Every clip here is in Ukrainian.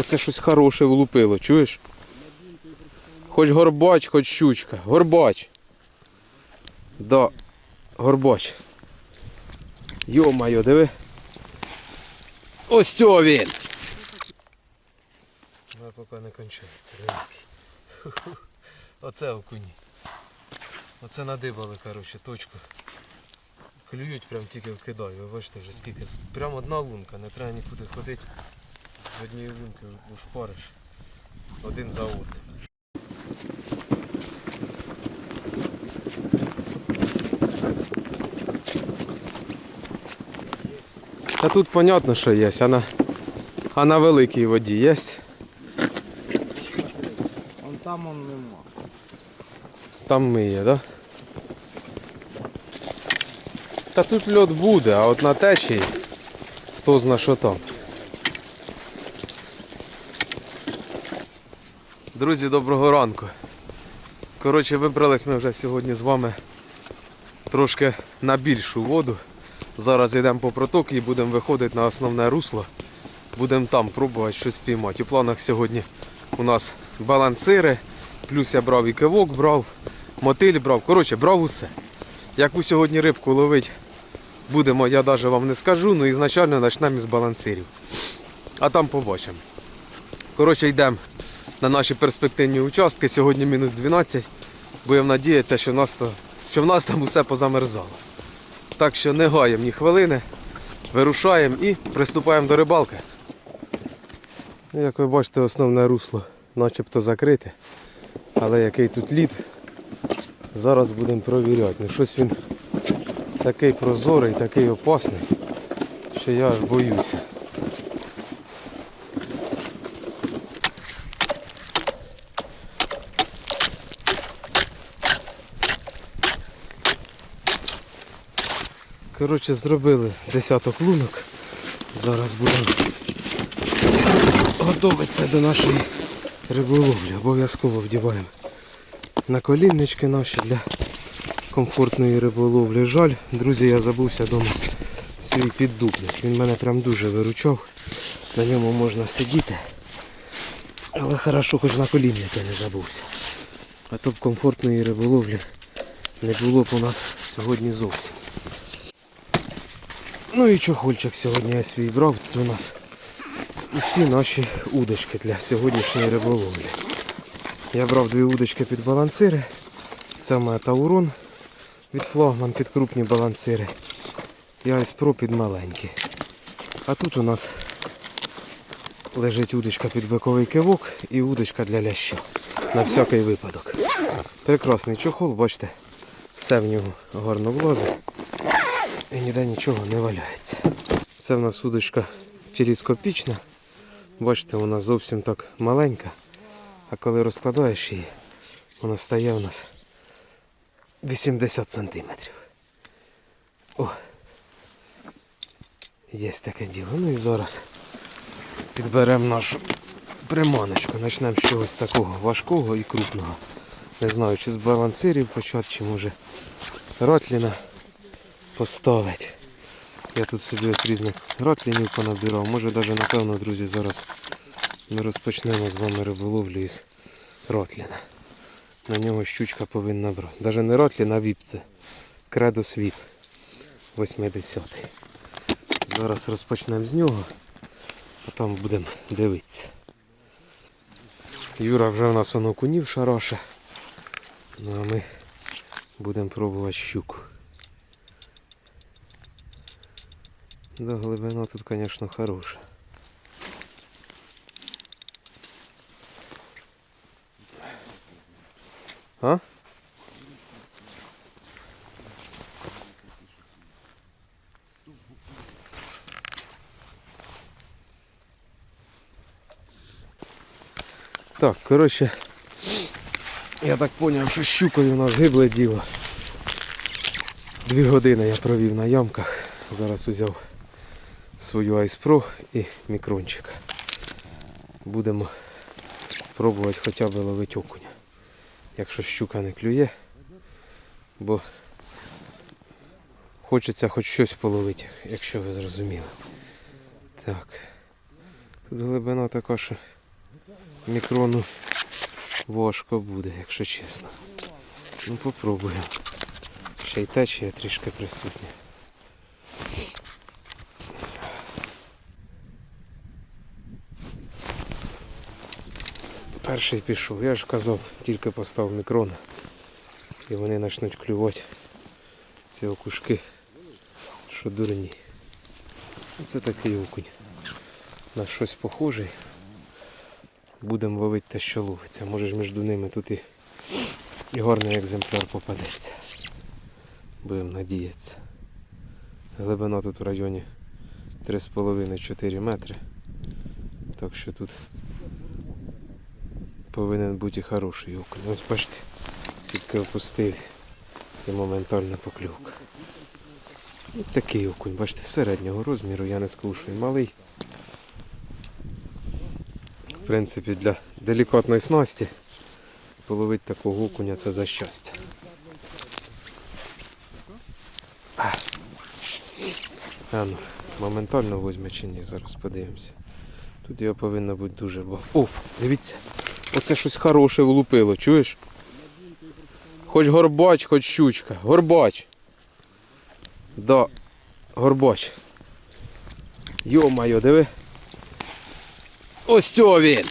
Оце щось хороше влупило, чуєш? Хоч горбач, хоч щучка. Горбач. Да, горбач. Йо-майо, диви. Ось цього він. Ну, поки не кончається. Оце окуні. Оце надибали, коротше, точку. Клюють прям тільки вкидаю. Ви бачите вже скільки. Прям одна лунка, не треба нікуди ходити. З однієї лунки ушпариш. Один за одним. Та тут понятно, що є, а на, а на великій воді є. Вон там он нема. Там миє, да? Та тут льод буде, а от на течії хто зна що там. Друзі, доброго ранку. Коротше, вибрались ми вже сьогодні з вами трошки на більшу воду. Зараз йдемо по протокі і будемо виходити на основне русло. Будемо там пробувати щось спіймати. У планах сьогодні у нас балансири, плюс я брав і кивок брав, мотиль брав. Коротше, брав усе. Яку сьогодні рибку ловить будемо, я навіть вам не скажу, ну ізначально почнемо із балансирів. А там побачимо. Коротше, йдемо на наші перспективні участки. Сьогодні мінус 12. Будемо надіятися, що в нас, що в нас там усе позамерзало. Так що не гаємо ні хвилини, вирушаємо і приступаємо до рибалки. Як ви бачите, основне русло начебто закрите. Але який тут лід, зараз будемо провіряти. Ну щось він такий прозорий, такий опасний, що я аж боюся. Коротше, зробили десяток лунок. Зараз будемо готуватися до нашої риболовлі. Обов'язково вдіваємо на коліннички наші для комфортної риболовлі. Жаль, друзі, я забувся вдома свій піддупник. Він мене прям дуже виручав. На ньому можна сидіти. Але хорошо, хоч на колінники не забувся. А то б комфортної риболовлі не було б у нас сьогодні зовсім. Ну і чохольчик сьогодні я свій брав. Тут у нас усі наші удочки для сьогоднішньої риболовлі. Я брав дві удочки під балансири. Це мене Таурон від флагман під крупні балансири. І Айспро під маленькі. А тут у нас лежить удочка під биковий кивок і удочка для ляща. На всякий випадок. Прекрасний чохол, бачите, все в нього гарно влазить і ніде нічого не валяється. Це в нас удочка телескопічна. Бачите, вона зовсім так маленька. А коли розкладаєш її, вона стає у нас 80 сантиметрів. О! Є таке діло. Ну і зараз підберемо нашу приманочку. Почнемо з чогось такого важкого і крупного. Не знаю, чи з балансирів почати, чи може ротліна поставити. Я тут собі ось різних ротлінів понабирав. Може навіть напевно, друзі, зараз ми розпочнемо з вами риболовлю із ротліна. На нього щучка повинна брати. Навіть не ротлін, а віп це. Кредос віп 80-й. Зараз розпочнемо з нього, а там будемо дивитися. Юра вже в нас воно кунів шараше. Ну а ми будемо пробувати щуку. Да, глибина тут, звісно, хороша. А? Так, коротше, я так зрозумів, що щукою у нас гибле діло. Дві години я провів на ямках. Зараз взяв свою Ice Pro і мікрончик. Будемо пробувати хоча б ловити окуня. Якщо щука не клює, бо хочеться хоч щось половити, якщо ви зрозуміли. Так. Тут глибина така, що мікрону важко буде, якщо чесно. Ну попробуємо. Ще й течія трішки присутня. Перший пішов. Я ж казав, тільки постав мікрон. І вони почнуть клювати ці окушки, що дурні. Це такий окунь. На щось похожий. Будемо ловити те, що ловиться. Може ж між ними тут і, і гарний екземпляр попадеться. Будемо надіятися. Глибина тут в районі 3,5-4 метри. Так що тут повинен бути хороший окунь. Ось бачите, тільки опустив і моментальна покльовка. Ось такий окунь, бачите, середнього розміру, я не він малий. В принципі, для делікатної снасті половити такого окуня це за щастя. А, ну, моментально візьме чи ні, зараз подивимося. Тут його повинно бути дуже багато. О, дивіться, оце щось хороше влупило, чуєш? Хоч горбач, хоч щучка. Горбач. Да, горбач. Йо-майо, диви. Ось цього він.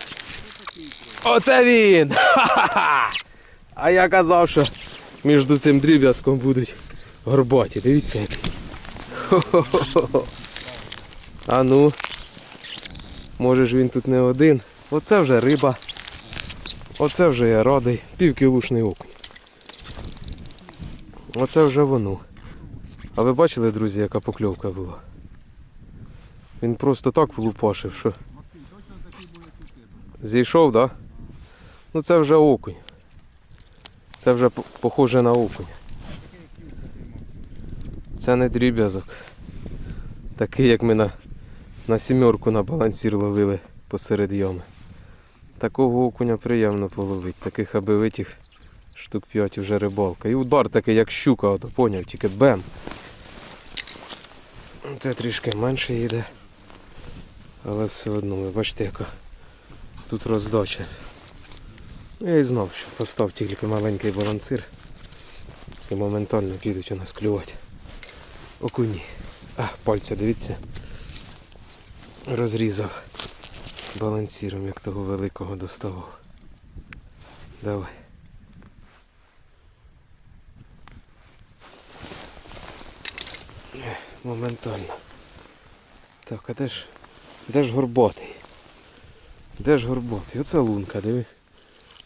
Оце він! Ха-ха-ха! А я казав, що між цим дріб'язком будуть горбаті. Дивіться. Хо-хо-хо. А ну. Може ж він тут не один. Оце вже риба. Оце вже я радий. Півкілушний окунь. Оце вже воно. А ви бачили, друзі, яка покльовка була? Він просто так влупашив, що. Зійшов, так? Да? Ну це вже окунь. Це вже похоже на окунь. Це не дріб'язок. Такий, як ми на, на сімерку на балансір ловили посеред ями. Такого окуня приємно половити. Таких аби витяг штук 5 вже рибалка. І удар такий, як щука, ото поняв, тільки бем. Це трішки менше йде. Але все одно, ви бачите, яка тут роздача. Я і знав, що постав тільки маленький балансир. І моментально підуть у нас клювати. Окуні. А, пальця, дивіться. Розрізав балансіром, як того великого доставав. Давай. Моментально. Так, а де ж, де ж горботий? Де ж горботий? Оце лунка, диви.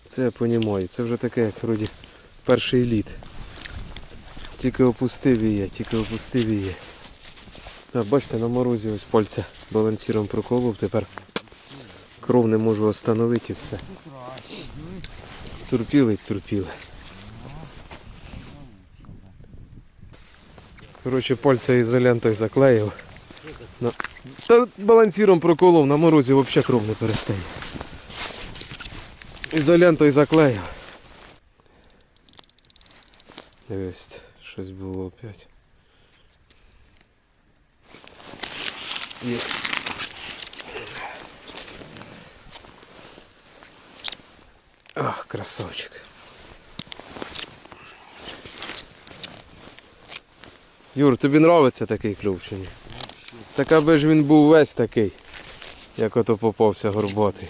Це я понімаю. Це вже таке, як вроді перший лід. Тільки опустив є, тільки опустив є. Бачите, на морозі ось пальця балансіром проколов, тепер кров не можу остановити і все. Цурпіли, цурпіли. Коротше, пальця ізолентою заклеїв. На... Та балансіром проколов, на морозі взагалі кров не перестає. Ізолентою заклеїв. Дивись, щось було опять. Есть. Ах, красавчик. Юр, тобі нравиться такий клюв чи ні? Так аби ж він був весь такий, як ото попався горботий.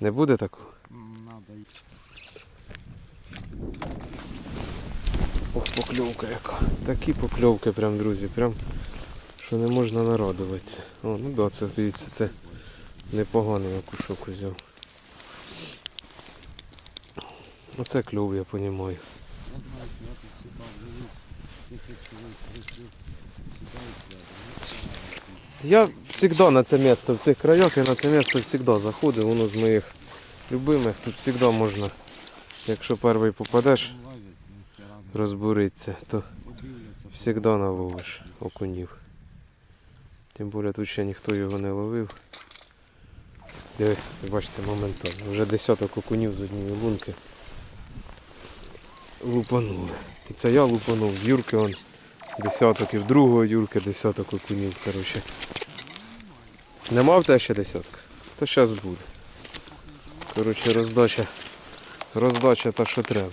Не буде такого? Ох, покльовка яка. Такі покльовки прям, друзі, прям що не можна нарадуватися. О, ну да, це дивіться, це непоганий окушок взяв. Оце кльов, я понімаю. Я завжди на це місце в цих краях і на це місце завжди заходив, воно з моїх любимих. Тут завжди можна, якщо перший попадеш, розбуриться, то завжди наловиш окунів. Тим більше тут ще ніхто його не ловив. Диви, бачите, моментально. Вже десяток окунів з однієї лунки. Лупанули. І це я лупанув, в Юрки он десяток, і в другого Юрки десяток окунів, коротше. Нема в тебе ще десятка? То зараз буде. Коротше, роздача. Роздача та що треба.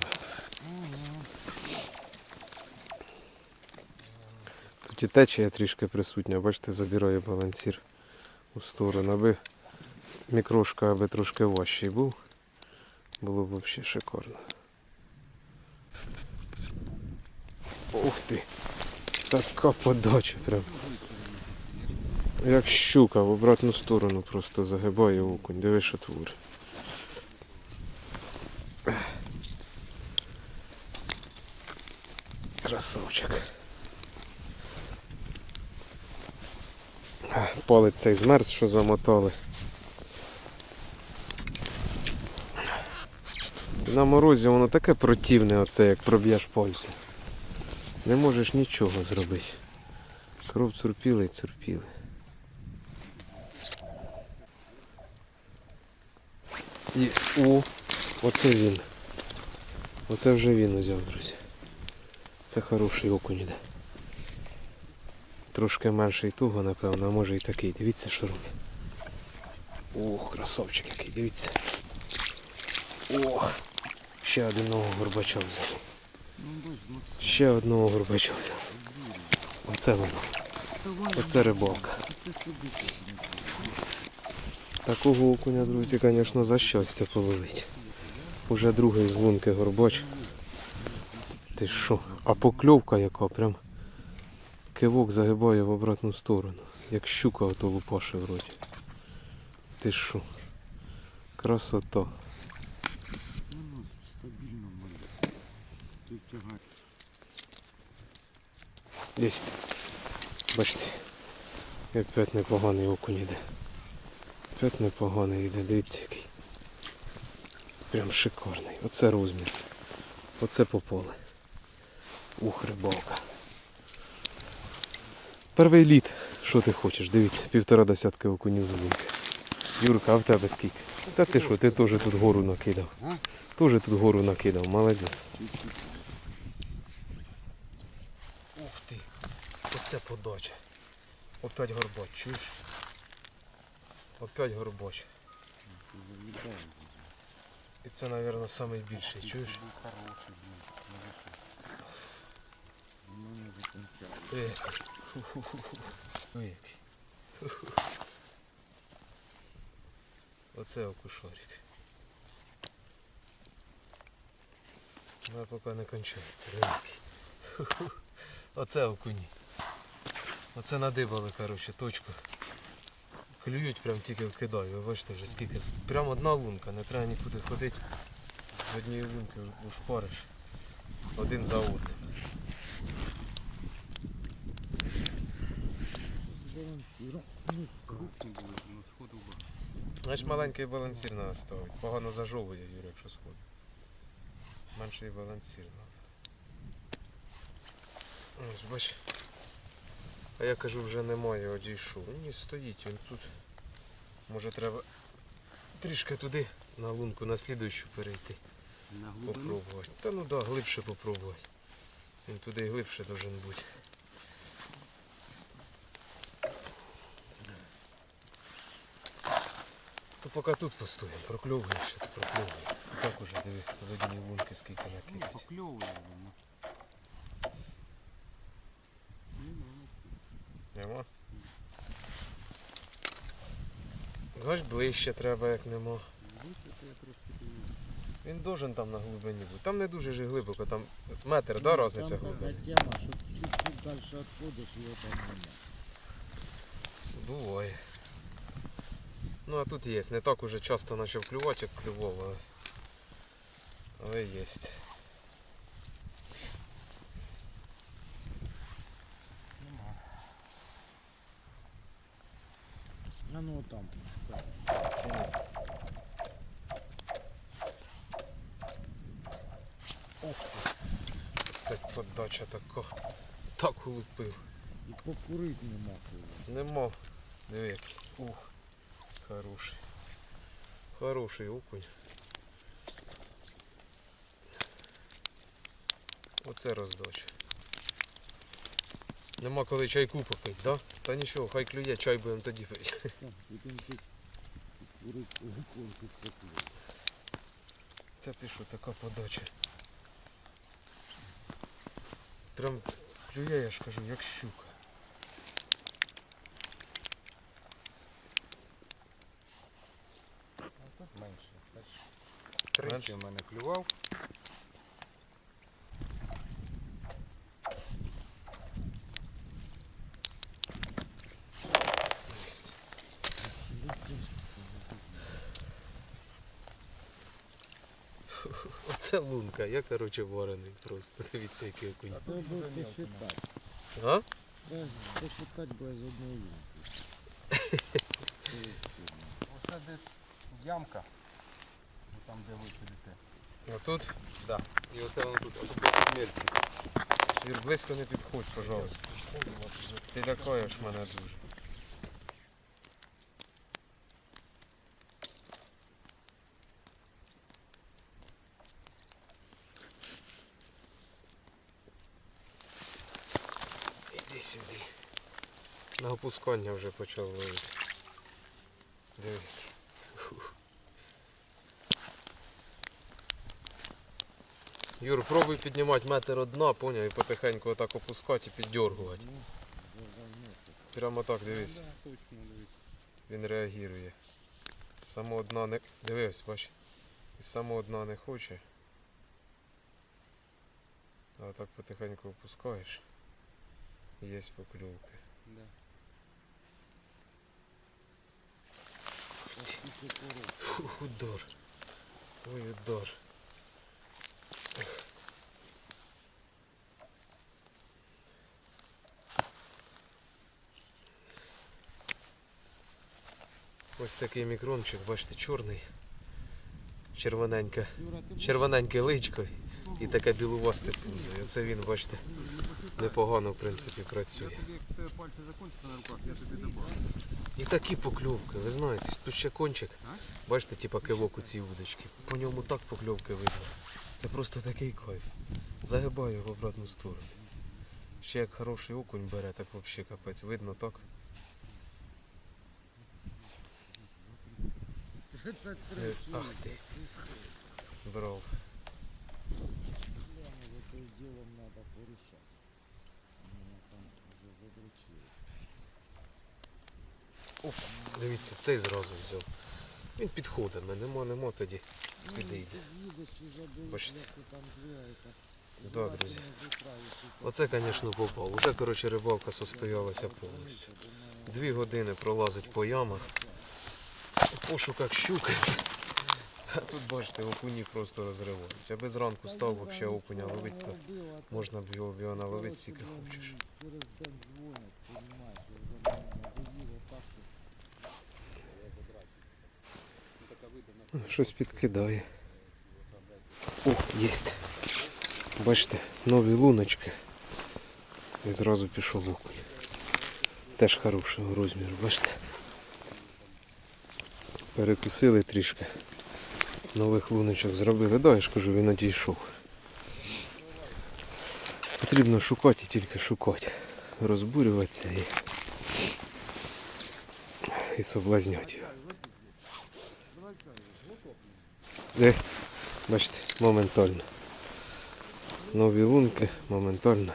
Тут і течія трішки присутня, бачите, забирає балансір у сторону. Аби мікрошка аби трошки важчий був, було б взагалі шикарно. Ух ти! Така подача прям. Як щука в обратну сторону просто загибає окунь. Диви, що творить. Красавчик. Палець цей змерз, що замотали. На морозі воно таке противне, оце, як проб'єш пальці. Не можеш нічого зробити. Кров цурпіли і цурпіли. Є. О, оце він. Оце вже він узяв, друзі. Це хороший окунь іде. Трошки менший туго, напевно, а може і такий. Дивіться, що робить. Ох, красавчик який, дивіться. Ох, ще одного горбача взяв. Ще одного горбача. Оце воно. Оце рибалка. Такого окуня, друзі, звісно, за щастя половить. Уже другий з лунки горбач. Ти що? А покльовка яка прям кивок загибає в обратну сторону. Як щука ото лупаше вроді. Ти що? Красота. Ну, ну, стабільно моє. Ти. Єсть. Бачите. Опять непоганий окунь іде. Опять непоганий іде, дивіться який. Прям шикарний. Оце розмір. Оце попали. Ух, рибалка. Перший літ. Що ти хочеш? Дивіться, півтора десятки окунів з лунки. Юрка, а в тебе скільки? Та ти що, ти теж тут гору накидав. Теж тут гору накидав, молодець. Ух ти, оце подача. Опять горбач, чуєш? Опять горбач. І це, мабуть, найбільший, чуєш? Е. Оце окушорик. Ну, поки не кончається. Оце окуні. Оце надибали, коротше, точку. Клюють прям тільки вкидаю. Ви бачите вже скільки. Прям одна лунка, не треба нікуди ходити. З однієї лунки ушпариш. Один за одним. Знаєш, маленький балансір треба ставити. Погано зажовує, Юрій, якщо сходить. Менший балансір треба. Ось бач. А я кажу, вже немає, одійшов. Ні, стоїть він тут. Може треба трішки туди, на лунку, на слідуючу перейти. На. Попробувати. Та ну да, глибше попробувати. Він туди і глибше должен бути. Ну поки тут постоїмо, прокльовує ще тут прокльовує. Так уже диви, з однієї лунки скільки Ну, накидать. покльовує воно. Нема? Знаєш, ближче треба, як нема. Він должен там на глибині бути. Там не дуже ж глибоко, там метр, да, різниця Там тема, що чуть-чуть далі відходиш, його там нема. Буває. Ну а тут є. Не так уже часто почав клювати, як клював, але, але є. Нема. А ну там. Ух ти. Так подача така. Так улупив. І покурити нема коли. Нема. Диви. Ух. Хороший. Хороший окунь. Оце роздача. Нема коли чайку попити, да? Та нічого, хай клює, чай будемо тоді пити. Та ти що, така подача. Прям клює, я ж кажу, як щука. А тут менше. Менше? в мене клював. Єсть. Оце лунка, я короче варений просто. Дивіться, який окунь. А Треба було дуже посчитати. А? Треба посчитати без одної лунки. Оце десь ямка. Ну, Там де ви сидите. А тут? Да. І воно тут, ось тут місце. Юр, близько не підходь, пожалуйста. Ти лякаєш мене дуже. Сюди. На опускання вже почав ловити. Фух. Юр, пробуй піднімати метр од дна, поняв, і потихеньку отак опускати і піддергувати. Прямо так дивись. Він реагує. З самого дна не. Дивись, бач. З самого дна не хоче. А так потихеньку опускаєш. Є покльовки. Да. Фух, удар. Ой, удар. Ось такий мікрончик, бачите, чорний. Червоненьке. Червоненьке личко і таке білувасте пузо. І оце він, бачите, непогано в принципі працює. Це. І такі покльовки, ви знаєте, тут ще кончик. Бачите, типа кивок у цій удочці. По ньому так покльовки видно. Це просто такий кайф. Загибаю його в обратну сторону. Ще як хороший окунь бере, так взагалі капець. Видно так. Це Е, Ах ти. Брав. Ділом треба порішати. Мене там вже задрочили. Дивіться, цей зразу взяв. Він підходить, ми нема, нема тоді. Підійде. Їдеш Бачите? Да, друзі. Оце, звісно, попав. Уже, коротше, рибалка состоялася повністю. Дві години пролазить по ямах. У пошуках щуки. А тут, бачите, окуні просто розривають. Аби зранку став взагалі окуня ловити, то можна б його, його наловити скільки хочеш. Щось підкидає. О, є. Бачите, нові луночки. І зразу пішов окунь. Теж хорошого розміру, бачите. Перекусили трішки. Нових луночок зробили. Да, я ж кажу, він одійшов. Потрібно шукати і тільки шукати. Розбурюватися і, і соблазняти його. Де? Бачите, моментально. Нові лунки моментально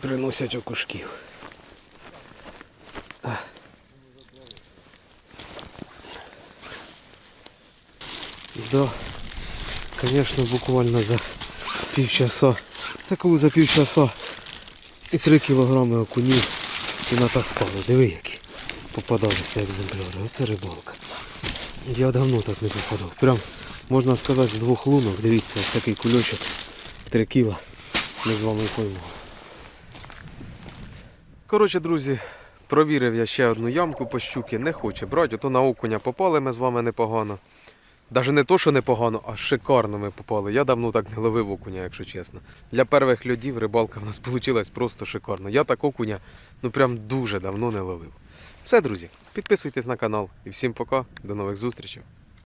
приносять окушків. Да, конечно, буквально за півчаса. Таку за півчаса і 3 кілограми окунів і натаскали. Диви які попадалися екземпляри. Оце рибалка. Я давно так не попадав. Прям, можна сказати, з двох лунок. Дивіться, ось такий кульочок. 3 кіла. Ми з вами поймали. Коротше, друзі, провірив я ще одну ямку по щуки, не хоче брати. Ото на окуня попали ми з вами непогано. Навіть не то, що непогано, а шикарно ми попали. Я давно так не ловив окуня, якщо чесно. Для перших льодів рибалка в нас вийшла просто шикарно. Я так окуня ну прям дуже давно не ловив. Все, друзі, підписуйтесь на канал і всім пока, до нових зустрічей.